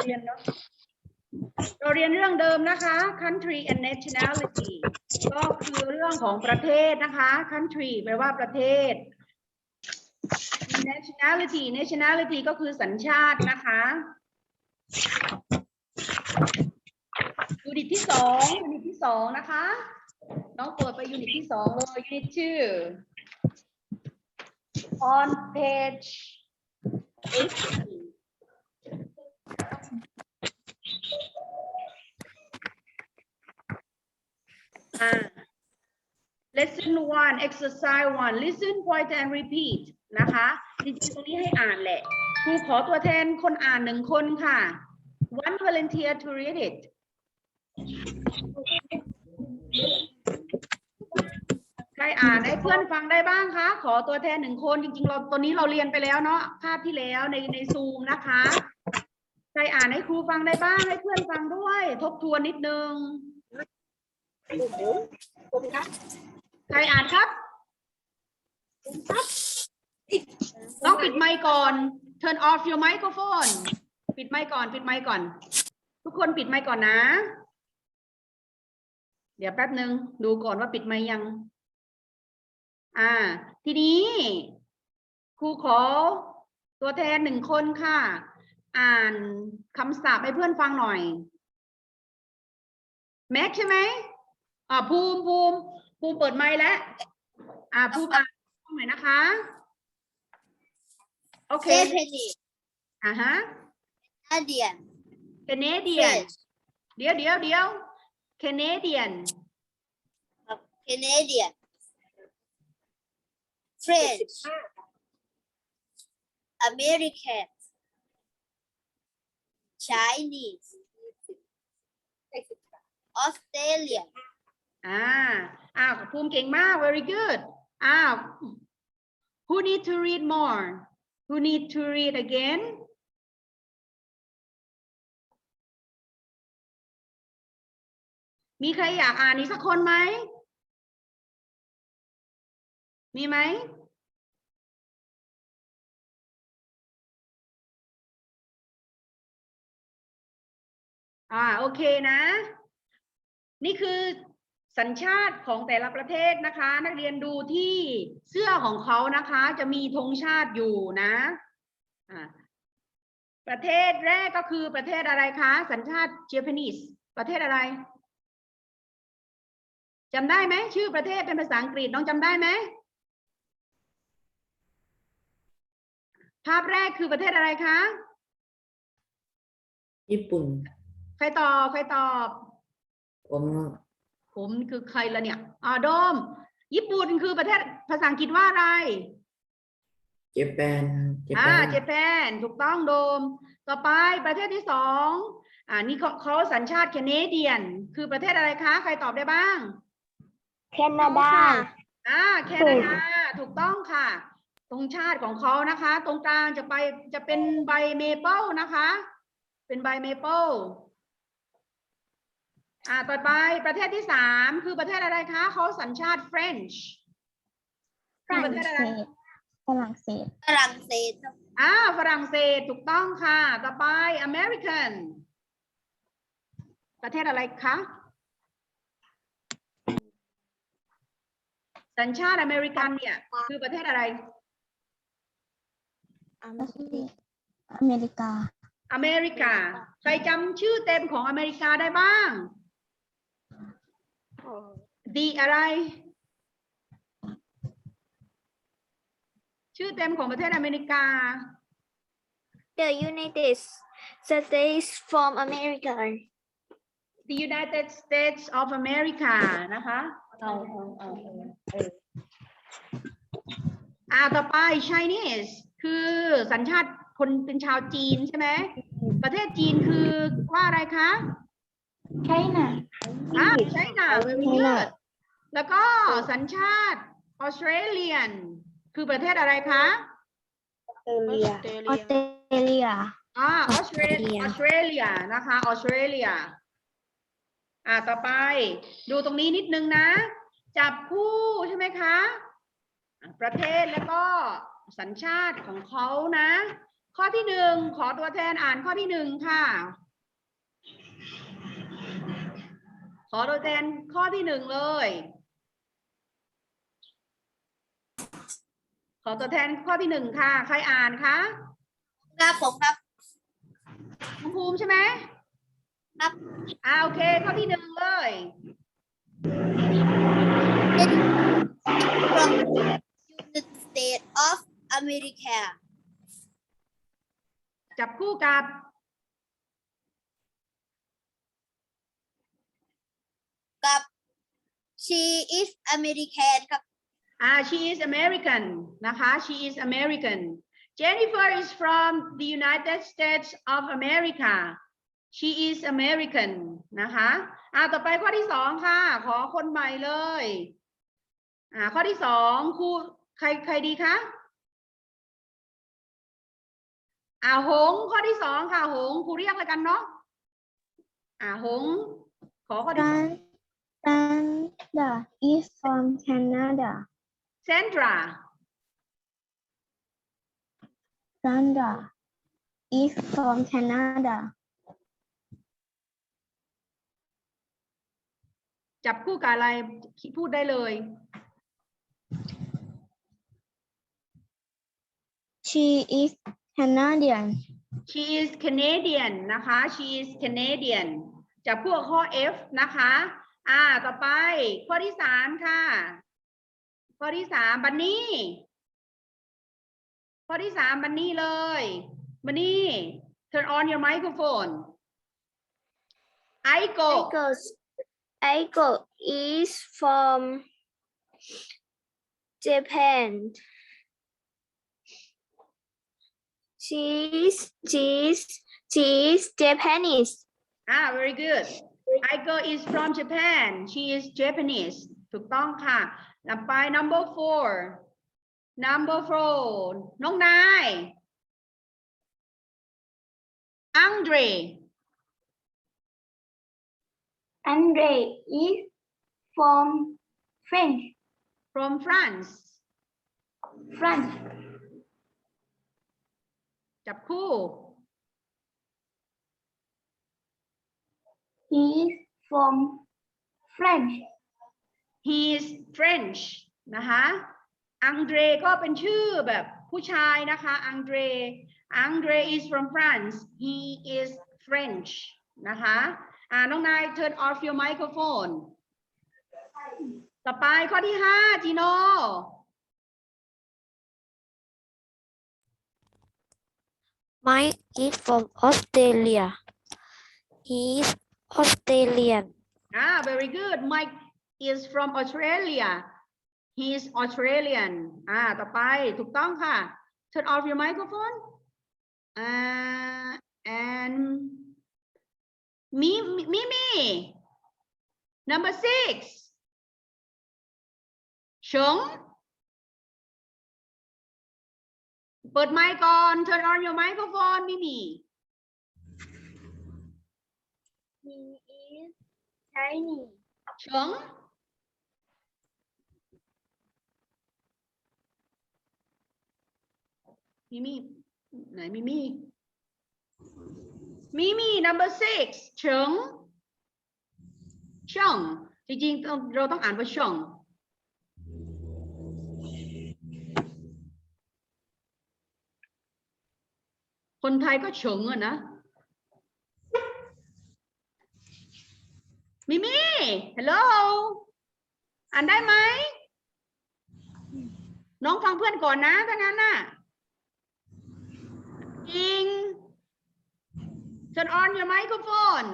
เราเรียนเนาะเราเรียนเรื่องเดิมนะคะ country and nationality ก็คือเรื่องของประเทศนะคะ country แปลว่าประเทศ nationality nationality ก็คือสัญชาตินะคะยูนิตที่สองยูนิตที่สองนะคะ น้องเปิดไปยูนิตที่สองเลยยูนิตชื่อ on page 18 lesson one exercise one listen point and repeat นะคะจริงๆตรงนี้ให้อ่านแหละครูขอตัวแทนคนอ่านหนึ่งคนค่ะ one volunteer to read it ใครอ่านให้เพื่อนฟังได้บ้างคะขอตัวแทนหนึ่งคนจริงๆ เราตัวนี้เราเรียนไปแล้วเนาะภาพที่แล้วในในซูมนะคะ ใครอ่านให้ครูฟังได้บ้างให้เพื่อนฟังด้วย ทบทวนนิดนึง ใครอ่านครับต้องปิดไมค์ก่อน turn off your microphone ปิดไมค์ก่อน ปิดไมค์ก่อน ทุกคนปิดไมค์ก่อนนะ เดี๋ยวแป๊บหนึ่งดูก่อนว่าปิดไมค์ยัง อ่า ทีนี้ครูขอตัวแทนหนึ่งคนค่ะ อ่านคำศัพท์ให้เพื่อนฟังหน่อย แม็กใช่ไหม อ่าภูมิภูมิภูมิเปิดไมค์แล้วอ่าภูมิอ่านตรงไหนนะคะ โอเค Stephanie, อ่าฮะ Canadian, แคเนเดียน French, เดี๋ยวเดี๋ยวเดี๋ยวแคเนเดียน Canadian, French, American, Chinese, Australian, อ่าอ้าวภูมิเก่งมาก very good อ้าว who need to read more who need to read again มีใครอยากอ่านอีกสักคนไหม มีไหม อ่า โอเคนะ นี่คือ สัญชาติของแต่ละประเทศนะคะ นักเรียนดูที่เสื้อของเขานะคะ จะมีธงชาติอยู่นะอ่าประเทศแรกก็คือประเทศอะไรคะ สัญชาติเจแปนิสประเทศอะไรจำได้ไหมชื่อประเทศเป็นภาษาอังกฤษน้องจำได้ไหมภาพแรกคือประเทศอะไรคะ ญี่ปุ่น ใครตอบ ใครตอบ ผม ผมคือใครละเนี่ยอ่าโดม ญี่ปุ่นคือประเทศภาษาอังกฤษว่าอะไร เจแปนเจแปอ่านเจแปนถูกต้องโดม ต่อไปประเทศที่สองอ่านี่เขาเขาสัญชาติแคเนเดียน คือประเทศอะไรคะ ใครตอบได้บ้าง แคนาดา อ่าแคนาดาถูกต้องค่ะตรงชาติของเขานะคะ ตรงกลางจะไปจะเป็นใบเมเปิลนะคะ เป็นใบเมเปิล อ่าต่อไปประเทศที่สามคือประเทศอะไรคะเขาสัญชาติเฟรนช์คือประเทศอะไรฝรั่งเศสฝรั่งเศสอ่าฝรั่งเศสถูกต้องค่ะ ต่อไปอเมริกันประเทศอะไรคะ สัญชาติอเมริกันเนี่ย คือประเทศอะไร อเมริกาอเมริกา ใครจำชื่อเต็มของอเมริกาได้บ้าง ดีอะไร ชื่อเต็มของประเทศอเมริกา The United States from America. The United States of America นะคะเอาเอาเอาเอาเอออ่าต่อไป Chinese คือสัญชาติคนเป็นชาวจีนใช่ไหม ประเทศจีนคือว่าอะไรคะ ใช่น่ะอ่าใช่ค่ะ very good แล้วก็สัญชาติ Australian คือประเทศอะไรคะออสเตรเลีย อ่าออสเตรเลียออสเตรเลียนะคะออสเตรเลียอ่าต่อไป ดูตรงนี้นิดนึงนะ จับคู่ใช่ไหมคะอะประเทศแล้วก็สัญชาติของเขานะขข้อที่หนึ่งขอตัวแทนอ่านข้อที่หนึ่งค่ะ ขอตัวแทนข้อที่หนึ่งเลย ขอตัวแทนข้อที่หนึ่งค่ะ ใครอ่านคะครับผมครับน้องภูมิใช่ไหมครับอ่าโอเคข้อที่หนึ่งเลย from United States of America จับคู่กับ กับ she is American ครับ อ่า she is American นะคะ she is American Jennifer is from the United States of America she is American นะคะอ่าต่อไปข้อที่สองค่ะ ขอคนใหม่เลย อ่า ข้อที่สองครูใครใครดีคะอ่าหงข้อที่สองค่ะหงครูเรียกอะไรกันเนาะอ่าหงขอข้อที่สอง Sandra is from Canada. Sandra Sandra is from Canada. จับคู่กับอะไรพูดได้เลย She is Canadian. she is Canadian นะคะ she is Canadian จับคู่กับข้อ F นะคะ อ่า ต่อไป ข้อที่สามค่ะ ข้อที่สามบันนี่ ข้อที่สามบันนี่เลยบันนี่ turn on your microphone I go Aiko Aiko is from Japan she's she's she's Japanese อ่า very good I go is from Japan she is Japanese ถูกต้องค่ะต่อไป number four number four น้องนาย Andre Andre is from French from France France จับคู่ he is from French he is French นะคะอังเดรก็เป็นชื่อแบบผู้ชายนะคะอังเดรอังเดร is from France he is French นะคะอ่าน้องนาย turn off your microphone ต่อไปข้อที่ห้าจีโน่ Mike is from Australia. He is Australian. อ่า very good Mike is from Australia he is Australian อ่า ต่อไปถูกต้องค่ะ turn off your microphone อ่า and มีมีมี number six ชง เปิดไมค์ก่อน turn on your microphone มิ He is Chinese ชงมิมีไหนมิมีมิมี number six เฉิงช่องจริงๆต้องเราต้องอ่านว่าช่อง คนไทยก็เฉิงอะนะ มิมี่ ฮัลโหล อ่านได้ไหม น้องฟังเพื่อนก่อนนะถ้างั้นน่ะจริง turn on your microphone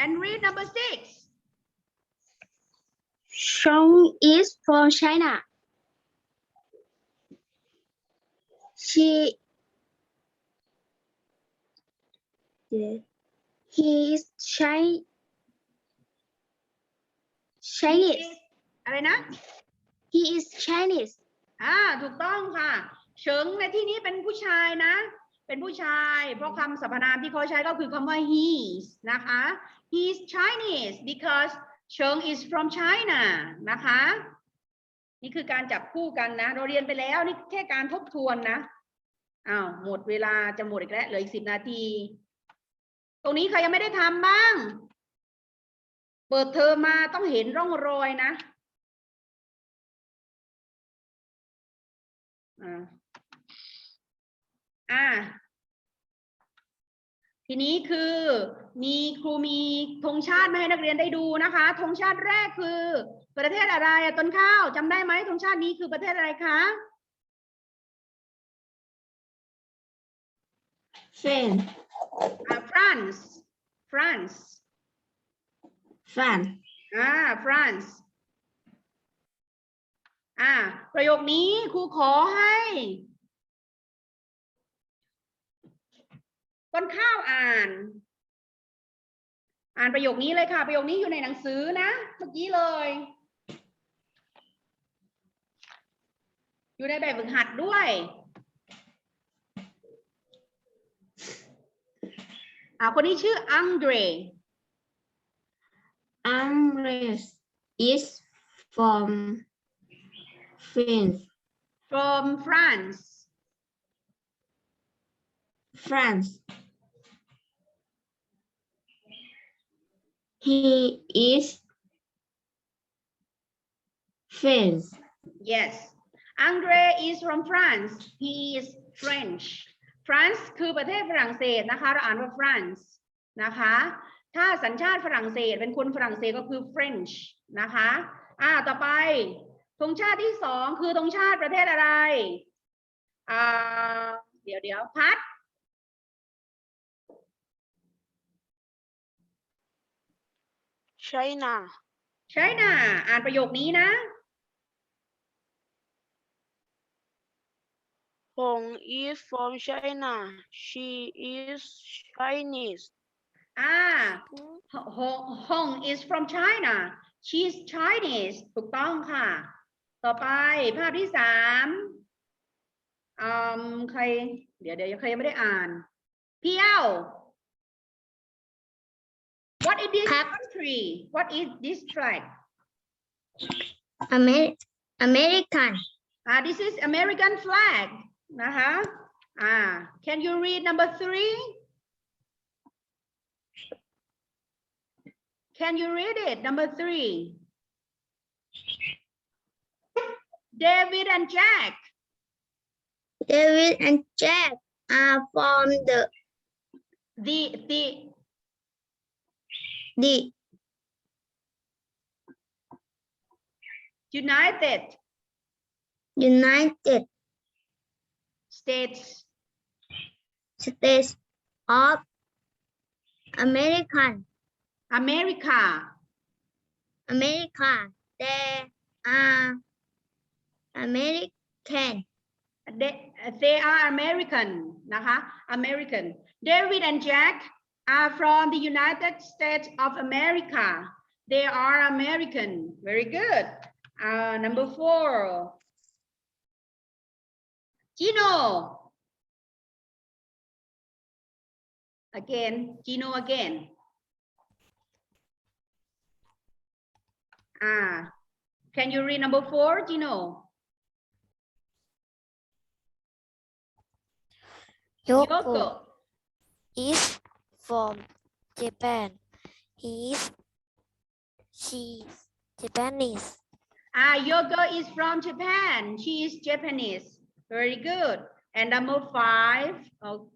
and read number six Sean is from China she he is Chi Chinese อะไรนะ he is Chinese อ่าถูกต้องค่ะ เฉิงในที่นี้เป็นผู้ชายนะ เป็นผู้ชาย เพราะคำสรรพนามที่เขาใช้ก็คือคำว่า he's นะคะ he's Chinese because เฉิง is from China นะคะ นี่คือการจับคู่กันนะ เราเรียนไปแล้วนี่แค่การทบทวนนะอ้าวหมดเวลาจะหมดอีกแล้วเหลืออีกสิบนาที ตรงนี้ใครยังไม่ได้ทำบ้าง เปิดเทอมมาต้องเห็นร่องรอยนะอ่าอ่า ทีนี้คือมีครูมีธงชาติมาให้นักเรียนได้ดูนะคะธงชาติแรกคือ ประเทศอะไรอะต้นข้าวจำได้ไหมธงชาตินี้คือประเทศอะไรคะ France อ่า France France France อ่า France อ่า ประโยคนี้ครูขอให้ ต้นข้าวอ่าน อ่านประโยคนี้เลยค่ะ ประโยคนี้อยู่ในหนังสือนะ เมื่อกี้เลย อยู่ในแบบฝึกหัดด้วย อ่า คนนี้ชื่ออังเดร Amres is from France from France France he is French yes Andre is from France he is French France คือประเทศฝรั่งเศสนะคะ เราอ่านว่า France นะคะ ถ้าสัญชาติฝรั่งเศสเป็นคนฝรั่งเศสก็คือ French นะคะอ่าต่อไปธงชาติที่สองคือธงชาติประเทศอะไรอ่าเดี๋ยวเดี๋ยวพัด China. ใช่น่ะอ่านประโยคนี้นะ Hong is from China. She is Chinese. อ่า Hong Hong is from China she's Chinese ถูกต้องค่ะ ต่อไปภาพที่สามอืมใคร เดี๋ยวเดี๋ยวใครยังไม่ได้อ่านพี่เอ้า What is this ครับ country What is this flag Amer American อ่า this is American flag นะคะอ่า Can you read number three Can you read it? Number three. David and Jack. David and Jack are from the the the the United United States. States of American America America they are American they, they are American นะคะ American David and Jack are from the United States of America they are American very good uh, number four Gino again Gino again Ah can you read number four Gino Yoko Yoko is from Japan. He is she is Japanese. Ah, Yoko is from Japan. She is Japanese. Very good. And number five. Oh,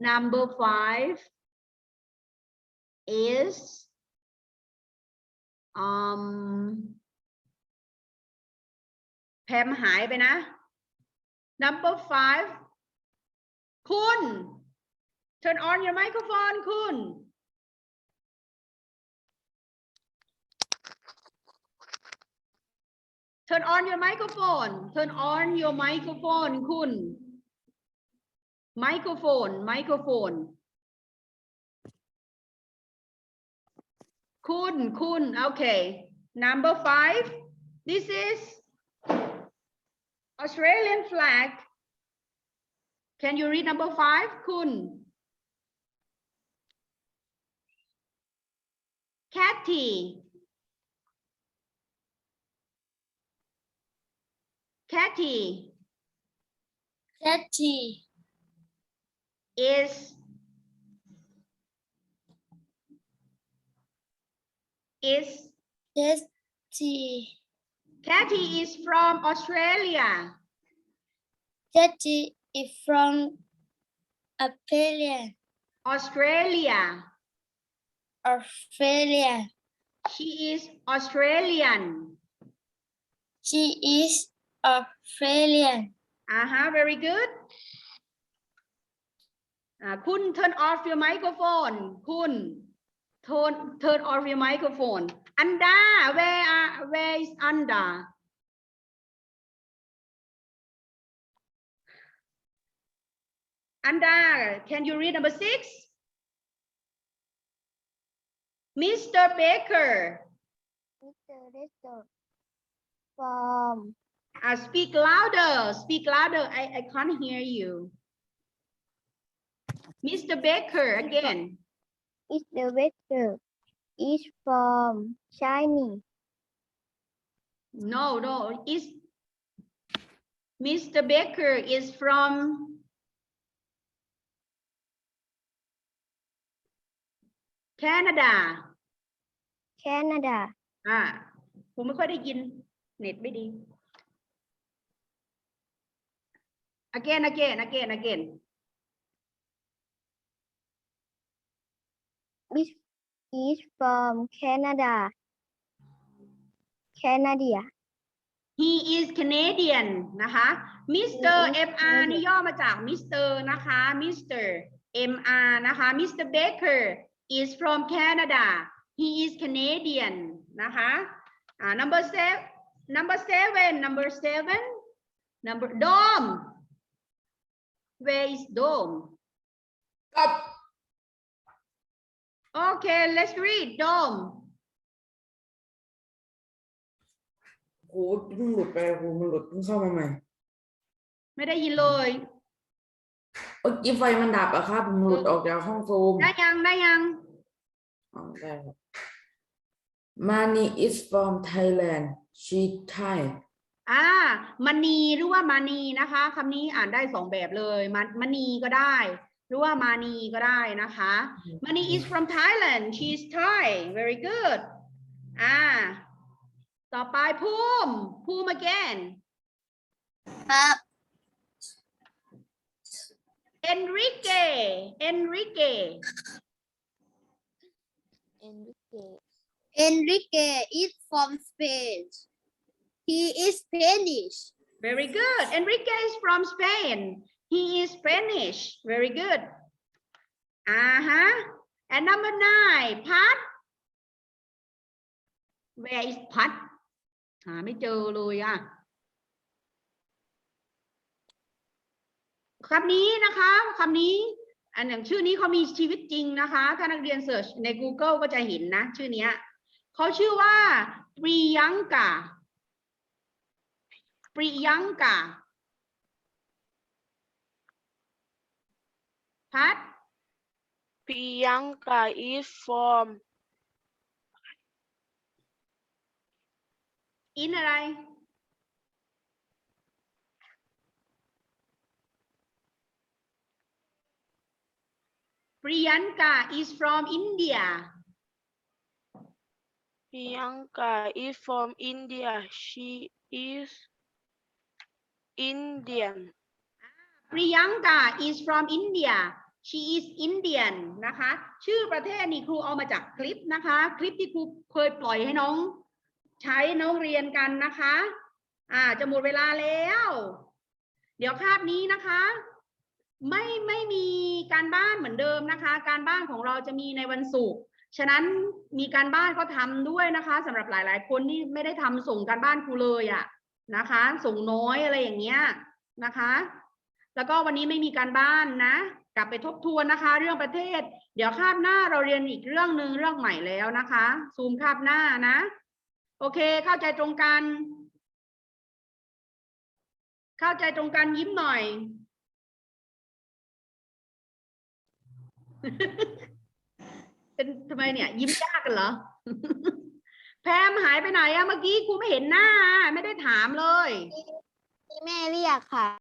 number five is แพมหายไปนะ number five คุณ turn on your microphone คุณ Turn on your microphone. Turn on your microphone คุณ microphone microphone Kun, Kun. Okay. Number five. This is Australian flag. Can you read number five? Kun. Cathy. Cathy. Cathy. Is is Daddy. Katie is from Australia. Teddy is from Australia. Australia. Australia. She is Australian. She is Australian. Uh-huh, very good. Uh, Kun, turn off your microphone. Kun turn turn off your microphone Anda where are where is Anda Anda can you read number six Mr. Baker Mr. Lester from uh, speak louder speak louder I I can't hear you Mr. Baker again Mr. Lester is from China. No, no, is Mr. Baker is from Canada Canada. อ่า ผมไม่ค่อยได้ยิน เน็ตไม่ดี again again again again Is is from Canada. Canada. he is Canadian นะคะ Mr. He is MR นี่ Canadian ย่อมาจาก Mr. นะคะ Mr. MR นะคะ Mr. Baker is from Canada he is Canadian นะคะอ่า number seven number seven number seven number Dom where is Dom กับ Okay let's read Dom โหเพิ่งหลุดไปโหมันหลุดเพิ่งเข้ามาใหม่ไม่ได้ยินเลย เมื่อกี้ไฟมันดับอะครับผมหลุดออกจากห้องซูมได้ยัง ได้ยัง อ๋อได้ครับ Money is from Thailand she Thai อ่ามณีหรือว่ามานีนะคะคำนี้อ่านได้สองแบบเลยมามณีก็ได้ หรือว่ามานีก็ได้นะคะมณี is from Thailand she is Thai very good อ่า ต่อไปภูมิภูมิ again ครับ Enrique Enrique Enrique. Enrique is from Spain. He is Spanish. very good Enrique is from Spain He is Spanish very good อ่าฮะ and number nine พัด where is พัดหาไม่เจอเลยอะคำนี้นะคะคำนี้ อันอย่างชื่อนี้เขามีชีวิตจริงนะคะ ถ้านักเรียนเสิร์ชใน Google ก็จะเห็นนะ ชื่อนี้เขาชื่อว่าปรียังกาปรียังกา พัด Priyanka is from อินอะไร Priyanka is from India. Priyanka is from India. She is Indian. Priyanka is from India. She is Indian นะคะ ชื่อประเทศนี่ครูเอามาจากคลิปนะคะ คลิปที่ครูเคยปล่อยให้น้อง ใช้น้องเรียนกันนะคะ อ่าจะหมดเวลาแล้ว เดี๋ยวคาบนี้นะคะ ไม่ไม่มีการบ้านเหมือนเดิมนะคะ การบ้านของเราจะมีในวันศุกร์ฉะนั้นมีการบ้านก็ทำด้วยนะคะสำหรับหลาย ๆ คนที่ไม่ได้ทำส่งการบ้านครูเลยอะนะคะ ส่งน้อยอะไรอย่างเงี้ยนะคะ แล้วก็วันนี้ไม่มีการบ้านนะ กลับไปทบทวนนะคะ เรื่องประเทศ เดี๋ยวคาบหน้าเราเรียนอีกเรื่องหนึ่งเรื่องใหม่แล้วนะคะ ซูมคาบหน้านะ โอเคเข้าใจตรงกัน เข้าใจตรงกันยิ้มหน่อย เป็นทำไมเนี่ย ยิ้มยากกันเหรอแพมหายไปไหนอะเมื่อกี้ครูไม่เห็นหน้า ไม่ได้ถามเลย แม่เรียกค่ะ